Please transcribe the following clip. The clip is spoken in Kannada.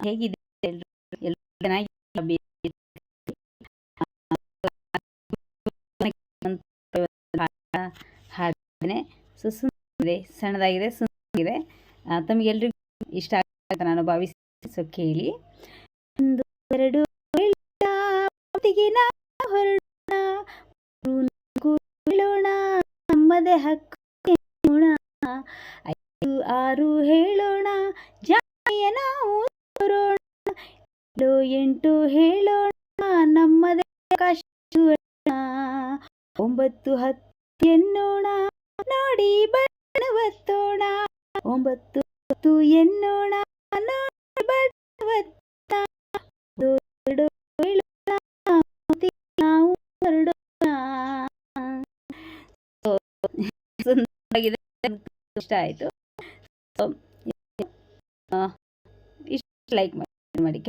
ಹೇಗಿದೆ ಎಲ್ರು? ಎಲ್ಲ ಚೆನ್ನಾಗಿದ್ದೀರಾ ಬೇ ಹಾಡಿದ್ದೇನೆ ಸೊ ಸುಂದರವಾಗಿದೆ ಸಣ್ಣದಾಗಿದೆ ಸುಂದರವಾಗಿದೆ ತಮಗೆಲ್ರಿಗೂ ಇಷ್ಟ ಆಗುತ್ತೆ ನಾನು ಭಾವಿಸೋ ಕೇಳಿ. ಒಂದು, ಎರಡು ಹೊರಡೋಣ. ನಮ್ಮದೇ ಹಕ್ಕು ಐದು, ಆರು, ಹೇಳೋಣ. ಜಾಯ ನಾವು ಏಳು ಎಂಟು ಹೇಳೋಣ, ನಮ್ಮದೇ ಕಷ್ಟ ಒಂಬತ್ತು ಹತ್ತು ಎನ್ನೋಣ, ನೋಡಿ ಬಣ್ಣವತ್ತೋಣ ಒಂಬತ್ತು ಹತ್ತು ಎನ್ನೋಣ, ನೋಡಿ ಬಣ್ಣವತ್ತೋಣ ಎರಡು ನಾವು ಸುಂದರವಾಗಿದೆ ಇಷ್ಟ ಆಯಿತು. ಇಷ್ಟ ಲೈಕ್ ಮಾಡಿ ಮಾಡಿ.